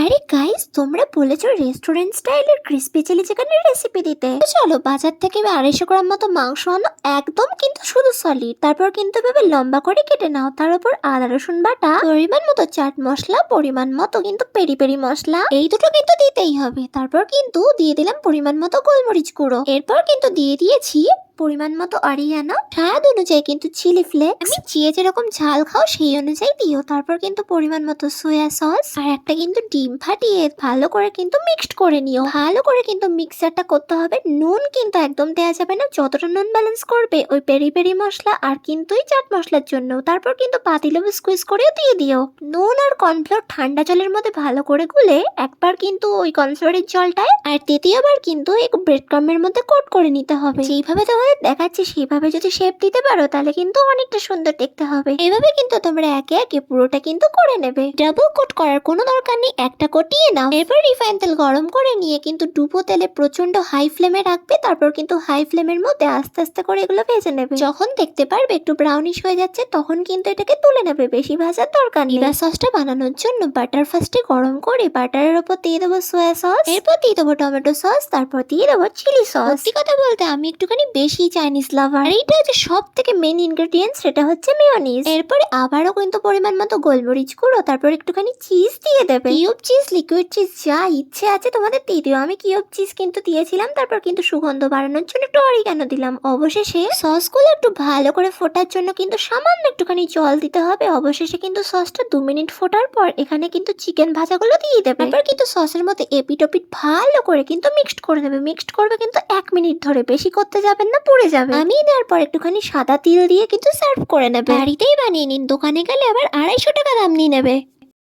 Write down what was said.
আরে গাইস তোমরা বলেছ রেস্টুরেন্ট স্টাইলের ক্রিস্পি চিলি চিকেনের রেসিপি দিতে। চলো, বাজার থেকে আড়াইশো গ্রাম মতো মাংস আনো, একদম কিন্তু শুধু সলিড তারপর কিন্তু এভাবে লম্বা করে কেটে নাও। তার উপর আদা, রসুন বাটা, পরিমাণ মতো চাট মশলা, পরিমাণ মতো কিন্তু পেরি পেরি মশলা, এই দুটো কিন্তু দিতেই হবে। তারপর কিন্তু দিয়ে দিলাম পরিমাণ মতো গোলমরিচ গুঁড়ো। এরপর কিন্তু দিয়ে দিয়েছি পরিমাণ মতো অরিয়ানো। স্বাদ অনুযায়ী কিন্তু চিলি ফ্লেক্স। আমি যে যেরকম ঝাল খাও, সেই অনুযায়ী দিও। তারপর কিন্তু পরিমাণ মতো সয়া সস। আর একটা কিন্তু ডিম ফাটিয়ে ভালো করে কিন্তু মিক্সড করে নিও। ভালো করে কিন্তু মিক্সারটা করতে হবে। নুন কিন্তু একদম দেওয়া যাবে না। যতটা নুন ব্যালেন্স করবে, ওই পেরি পেরি মশলা আর কিন্তু চাট মশলার জন্য। তারপর কিন্তু পাতিলেবু স্কুইজ করেও দিয়ে দিও। নুন আর কর্নফ্লোর ঠান্ডা জলের মধ্যে ভালো করে গুলে একবার কিন্তু ওই কর্নফ্লোরের জলটায়। আর দ্বিতীয়বার কিন্তু এই ব্রেড ক্রামের মধ্যে কোট করে নিতে হবে। যেইভাবে তোমাদের দেখাচ্ছি সেইভাবে যদি শেপ দিতে পারো, তাহলে কিন্তু অনেকটা সুন্দর দেখতে হবে। এভাবে কিন্তু তোমরা একে একে পুরোটা কিন্তু করে নেবে। ডাবল কোট করার কোনো দরকার নেই, একটা কোটিয়ে নাও। এরপর রিফাইন তেল গরম করে নিয়ে কিন্তু ডুবো তেলে প্রচণ্ড হাই ফ্লেমে রাখবে, তারপর কিন্তু হাই ফ্লেমের মধ্যে আস্তে আস্তে করে এগুলো ভেজে নেবে। যখন দেখতে পারবে একটু ব্রাউনিশ হয়ে যাচ্ছে, তখন কিন্তু এটাকে তুলে নেবে, বেশি ভাজার দরকার নেই। সসটা বানানোর জন্য বাটার ফার্স্টে গরম করে বাটারের ওপর দিয়ে দেবো সোয়া সস এরপর দিয়ে দেবো টমেটো সস তারপর দিয়ে দেবো চিলি সস সত্যি কথা বলতে আমি একটুখানি বেশি চাইনিজ লাভার এইটা হচ্ছে সব থেকে মেন ইনগ্রেডিয়েন্টস সেটা হচ্ছে মেয়নিজ এরপরে আবারও কিন্তু পরিমাণ মতো গোলমরিচ গুঁড়ো, তারপর একটুখানি চিজ দিয়ে দেবে। কিউব চিজ লিকুইড চিজ যা ইচ্ছে আছে তোমাদের দিয়ে দিও। আমি কিউব চিজ কিন্তু দিয়েছিলাম, তারপর কিন্তু সুগন্ধ বাড়ানোর জন্য একটু অরিগানো দিলাম। অবশেষে সসগুলো একটু ভালো করে ফোটার জন্য কিন্তু সামান্য একটুখানি জল দিতে হবে। অবশেষে কিন্তু সসটা দু মিনিট ফোটার পর এখানে কিন্তু চিকেন ভাজাগুলো দিয়ে দেবে। তারপর কিন্তু সসের মধ্যে এপিট ওপিট ভালো করে কিন্তু মিক্সড করে দেবে মিক্সড করবে কিন্তু এক মিনিট ধরে। বেশি করতে যাবেন না। পুড়ে যাবে। আমি দেওয়ার পর একটুখানি সাদা তিল দিয়ে কিন্তু সার্ভ করে নেবে। বাড়িতেই বানিয়ে নিন। দোকানে গেলে আবার আড়াইশো টাকা দাম নিয়ে নেবে।